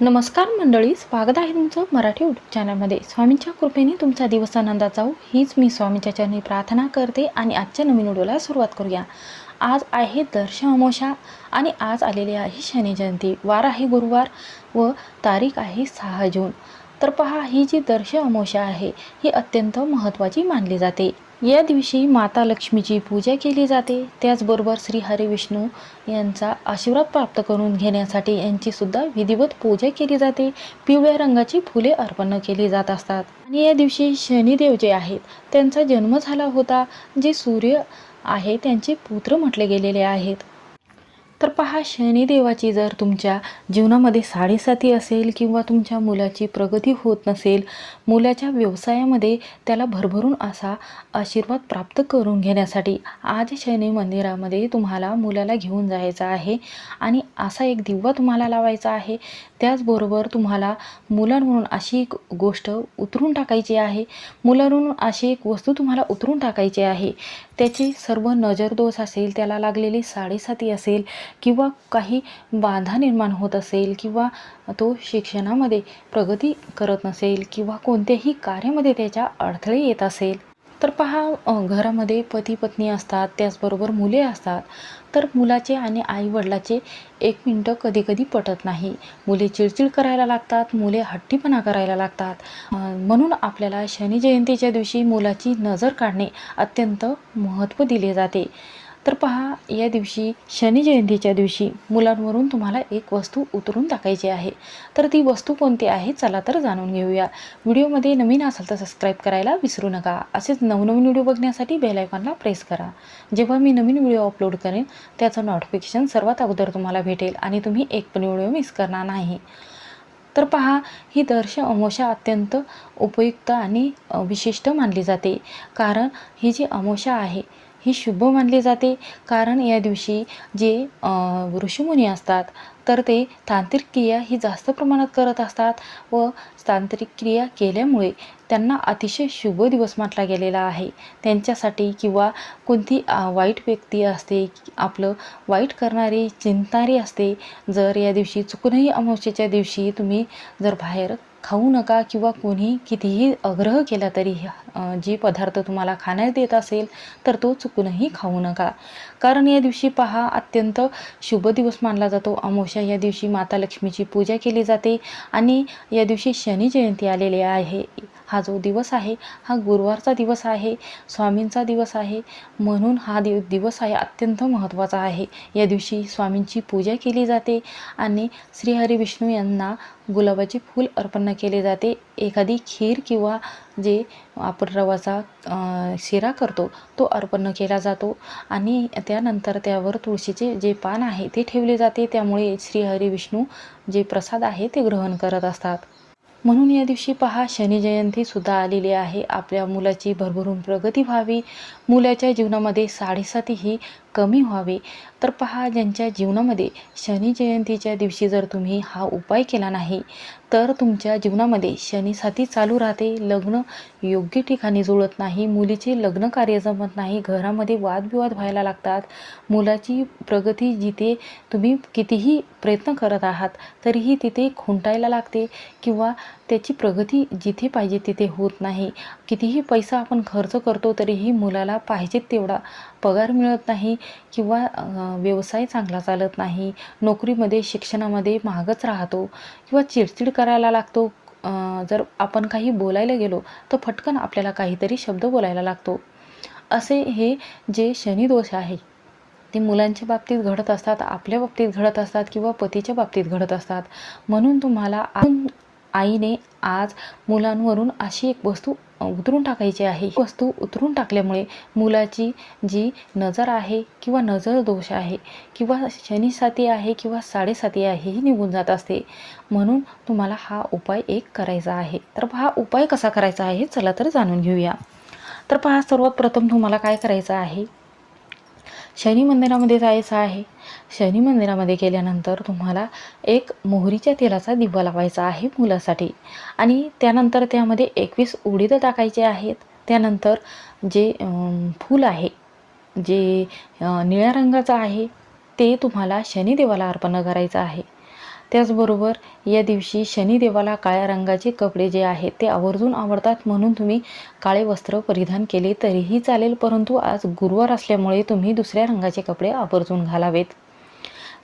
नमस्कार मंडळी स्वागत आहे तुमचं मराठी यूट्यूब चॅनलमध्ये स्वामींच्या कृपेने तुमचा दिवस आनंदात जाऊ हीच मी स्वामींच्या चरणी प्रार्थना करते आणि आजच्या नवीन व्हिडिओला सुरुवात करूया. आज आहे दर्श अमोशा आणि आज आलेली आहे शनी जयंती. वार आहे गुरुवार व तारीख आहे सहा जून. तर पहा ही जी दर्श अमोशा आहे ही अत्यंत महत्त्वाची मानली जाते. या दिवशी माता लक्ष्मीची पूजा केली जाते. त्याचबरोबर श्री हरी विष्णू यांचा आशीर्वाद प्राप्त करून घेण्यासाठी यांचीसुद्धा विधिवत पूजा केली जाते. पिवळ्या रंगाची फुले अर्पण केली जात असतात. आणि या दिवशी शनिदेव जे आहेत त्यांचा जन्म झाला होता. जे सूर्य आहे त्यांचे पुत्र म्हटले गेलेले आहेत. तर पहा शनिदेवाची जर तुमच्या जीवनामध्ये साडेसाती असेल किंवा तुमच्या मुलाची प्रगती होत नसेल मुलाच्या व्यवसायामध्ये त्याला भरभरून असा आशीर्वाद प्राप्त करून घेण्यासाठी आज शनी मंदिरामध्ये तुम्हाला मुलाला घेऊन जायचं आहे आणि असा एक दिवा तुम्हाला लावायचा आहे. त्याचबरोबर तुम्हाला मुलांवरून अशी एक गोष्ट उतरून टाकायची आहे. मुलांवरून अशी एक वस्तू तुम्हाला उतरून टाकायची आहे. त्याची सर्व नजरदोष असेल त्याला लागलेली साडेसाती असेल किंवा काही बाधा निर्माण होत असेल किंवा तो शिक्षणामध्ये प्रगती करत नसेल किंवा कोणत्याही कार्यामध्ये त्याच्या अडथळे येत असेल. तर पहा घरामध्ये पती पत्नी असतात त्याचबरोबर मुले असतात. तर मुलाचे आणि आईवडिलाचे एक मिनटं कधीकधी पटत नाही. मुले चिडचिड करायला लागतात मुले हट्टीपणा करायला लागतात. म्हणून आपल्याला शनी जयंतीच्या दिवशी मुलाची नजर काढणे अत्यंत महत्त्व दिले जाते. तर पहा या दिवशी शनी जयंतीच्या दिवशी मुलांवरून तुम्हाला एक वस्तू उतरून टाकायची आहे. तर ती वस्तू कोणती आहे चला तर जाणून घेऊया. व्हिडिओमध्ये नवीन असाल तर सबस्क्राईब करायला विसरू नका. असेच नवनवीन व्हिडिओ बघण्यासाठी बेलायकॉनला प्रेस करा. जेव्हा मी नवीन व्हिडिओ अपलोड करेन त्याचं नोटिफिकेशन सर्वात अगोदर तुम्हाला भेटेल आणि तुम्ही एक पण व्हिडिओ मिस करणार नाही. तर पहा ही दर्श अमोशा अत्यंत उपयुक्त आणि विशिष्ट मानली जाते. कारण ही जी अमोशा आहे ही शुभ मानली जाते. कारण या दिवशी जे ऋषीमुनी असतात तर ते तांत्रिक क्रिया ही जास्त प्रमाणात करत असतात व तांत्रिक क्रिया केल्यामुळे त्यांना अतिशय शुभ दिवस म्हटला गेलेला आहे. त्यांच्यासाठी किंवा कोणती वाईट व्यक्ती असते आपलं वाईट करणारी चिंतारी असते जर या दिवशी चुकूनही अमावस्येच्या दिवशी तुम्ही जर बाहेर खाऊ नका किंवा कोणी कितीही आग्रह केला तरी जे पदार्थ तुम्हाला खाण्यात येत असेल तर तो चुकूनही खाऊ नका. कारण या दिवशी पहा अत्यंत शुभ दिवस मानला जातो. अमावस्या या दिवशी माता लक्ष्मीची पूजा केली जाते आणि या दिवशी शनी जयंती आलेली आहे. हा जो दिवस आहे हा गुरुवारचा दिवस आहे स्वामींचा दिवस आहे. म्हणून हा दिव दिवस आहे अत्यंत महत्त्वाचा आहे. या दिवशी स्वामींची पूजा केली जाते आणि श्रीहरी विष्णू यांना गुलाबाचे फूल अर्पण केले जाते. एखादी खीर किंवा जे आपण रवाचा शिरा करतो तो अर्पण केला जातो. आणि त्यानंतर त्यावर तुळशीचे जे पान आहे ते ठेवले जाते. त्यामुळे श्रीहरी विष्णू जे प्रसाद आहे ते ग्रहण करत असतात. म्हणून या दिवशी पहा शनी जयंतीसुद्धा आलेली आहे. आपल्या मुलाची भरभरून प्रगती व्हावी. मुलाच्या जीवनामध्ये साडेसाती ही कमी व्हावे. तर पहा ज्यांच्या जीवनामध्ये शनी जयंतीच्या दिवशी जर तुम्ही हा उपाय केला नाही तर तुमच्या जीवनामध्ये शनीसाती चालू राहते. लग्न योग्य ठिकाणी जुळत नाही मुलीचे लग्न कार्य जमत नाही घरामध्ये वादविवाद व्हायला लागतात. मुलाची प्रगती जिथे तुम्ही कितीही प्रयत्न करत आहात तरीही तिथे खुंटायला लागते किंवा त्याची प्रगती जिथे पाहिजे तिथे होत नाही. कितीही पैसा आपण खर्च करतो तरीही मुलाला पाहिजे तेवढा पगार मिळत नाही किंवा व्यवसाय चांगला चालत नाही नोकरीमध्ये शिक्षणामध्ये महागच राहतो किंवा चिडचिड करायला लागतो. जर आपण काही बोलायला गेलो तर फटकन आपल्याला काहीतरी शब्द बोलायला लागतो. असे हे जे शनिदोष आहे ते मुलांच्या बाबतीत घडत असतात आपल्या बाबतीत घडत असतात किंवा पतीच्या बाबतीत घडत असतात. म्हणून तुम्हाला आईने आज मुलांवरून अशी एक वस्तू उतरून टाकायची आहे. ही वस्तू उतरून टाकल्यामुळे मुलाची जी नजर आहे किंवा नजर दोष आहे किंवा शनिसाती आहे किंवा साडेसाती आहे ही निघून जात असते. म्हणून तुम्हाला हा उपाय एक करायचा आहे. तर हा उपाय कसा करायचा आहे चला तर जाणून घेऊया. तर पहा सर्वात प्रथम तुम्हाला काय करायचं आहे? शनी मंदिरामध्ये जायचं आहे. शनी मंदिरामध्ये गेल्यानंतर तुम्हाला एक मोहरीच्या तेलाचा दिवा लावायचा आहे मुलासाठी. आणि त्यानंतर त्यामध्ये एकवीस उडीद टाकायचे आहेत. त्यानंतर जे फूल आहे जे निळ्या रंगाचं आहे ते तुम्हाला शनिदेवाला अर्पण करायचं आहे. त्याचबरोबर या दिवशी शनिदेवाला काळ्या रंगाचे कपडे जे आहेत ते आवर्जून आवडतात म्हणून तुम्ही काळे वस्त्र परिधान केले तरीही चालेल परंतु आज गुरुवार असल्यामुळे तुम्ही दुसऱ्या रंगाचे कपडे आवर्जून घालावेत.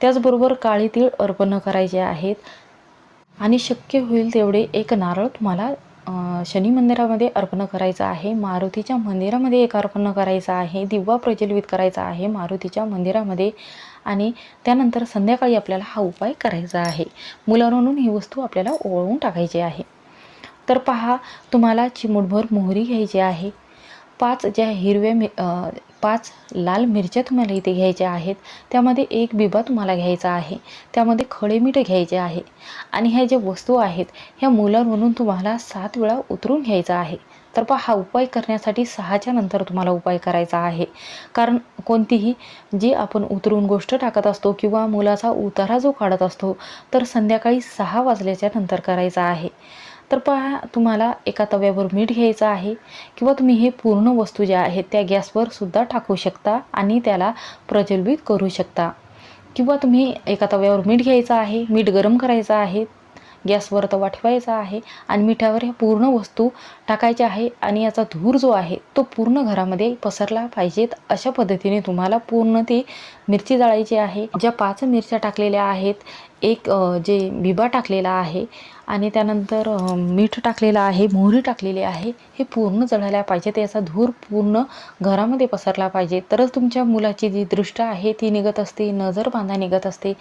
त्याचबरोबर काळे तीळ अर्पण करायचे आहेत. आणि शक्य होईल तेवढे एक नारळ तुम्हाला शनी मंदिरामध्ये अर्पण करायचं आहे. मारुतीच्या मंदिरामध्ये एक अर्पण करायचं आहे. दिवा प्रज्वलित करायचा आहे मारुतीच्या मंदिरामध्ये आणि त्यानंतर संध्याकाळी आपल्याला हा उपाय करायचा आहे. मुलांवरून ही वस्तू आपल्याला ओळवून टाकायची आहे. तर पहा तुम्हाला चिमूटभर मोहरी घ्यायची आहे. पाच ज्या हिरव्या मि पाच लाल मिरच्या तुम्हाला इथे घ्यायच्या आहेत. त्यामध्ये एक बिबा तुम्हाला घ्यायचा आहे. त्यामध्ये खडे मीठ घ्यायचे आहे. आणि ह्या ज्या वस्तू आहेत ह्या मुलांवरून तुम्हाला सात वेळा उतरून घ्यायचा आहे. तर पहा हा उपाय करण्यासाठी सहाच्या नंतर तुम्हाला उपाय करायचा आहे. कारण कोणतीही जी आपण उतरून गोष्ट टाकत असतो किंवा मुलाचा उतारा जो काढत असतो तर संध्याकाळी सहा वाजल्याच्या नंतर करायचा आहे. तर पहा तुम्हाला एका तव्यावर मीठ घ्यायचं आहे किंवा तुम्ही हे पूर्ण वस्तू ज्या आहेत त्या गॅसवर सुद्धा टाकू शकता आणि त्याला प्रज्वलित करू शकता. किंवा तुम्ही एका तव्यावर मीठ घ्यायचं आहे मीठ गरम करायचं आहे गॅसवर तवा ठेवायचा आहे आणि मिठावर ह्या पूर्ण वस्तू टाकायच्या आहे आणि याचा धूर जो आहे तो पूर्ण घरामध्ये पसरला पाहिजेत अशा पद्धतीने तुम्हाला पूर्ण ती मिरची जाळायची आहे. ज्या पाच मिरच्या टाकलेल्या आहेत एक जे बिबा टाकलेला आहे आणि त्यानंतर मीठ टाकलेलं आहे मोहरी टाकलेली आहे हे पूर्ण जळायला पाहिजे. त्याचा धूर पूर्ण घरामध्ये पसरला पाहिजे. तरच तुमच्या मुलाची जी दृष्ट आहे ती निघत असते नजर बांधा निघत असते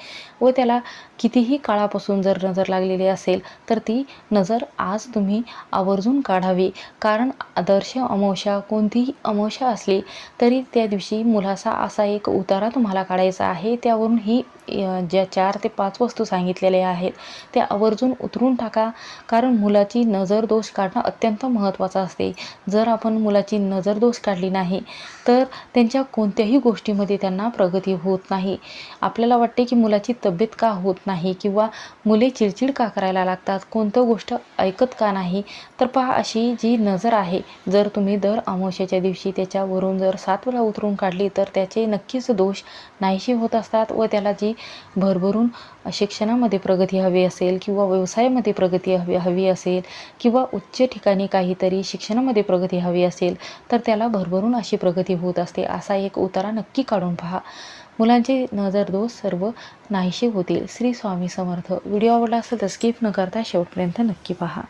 व त्याला कितीही काळापासून जर नजर लागलेली असेल तर ती नजर आज तुम्ही आवर्जून काढावी. कारण आदर्श अमावस्या कोणतीही अमावस्या असली तरी त्या दिवशी मुलाचा असा एक उतारा तुम्हाला काढायचा आहे. त्यावरून ही ज्या चार ते पाच वस्तू सांगितलेल्या आहेत त्या आवर्जून उतरून टाका. कारण मुलाची नजर दोष काढणं अत्यंत महत्त्वाचं असते. जर आपण मुलाची नजर दोष काढली नाही तर त्यांच्या कोणत्याही गोष्टीमध्ये त्यांना प्रगती होत नाही. आपल्याला वाटते की मुलाची तब्येत का होत नाही किंवा मुले चिडचिड का करायला लागतात कोणतं गोष्ट ऐकत का नाही? तर पहा अशी जी नजर आहे जर तुम्ही दर अमावश्याच्या दिवशी त्याच्यावरून जर सात वेळा उतरून काढली तर त्याचे नक्कीच दोष नाहीशी होत असतात व त्याला जी भरभरून शिक्षणामध्ये प्रगती हवी असेल किंवा व्यवसायामध्ये प्रगती हवी हवी असेल किंवा उच्च ठिकाणी काहीतरी शिक्षणामध्ये प्रगती हवी असेल तर त्याला भरभरून अशी प्रगती होत असते. असा एक उतारा नक्की काढून पहा. मुलांचे नजरदोष सर्व नाहीसे होतील. श्री स्वामी समर्थ. व्हिडिओ आवडला असेल तर स्किप न करता शेवटपर्यंत नक्की पहा.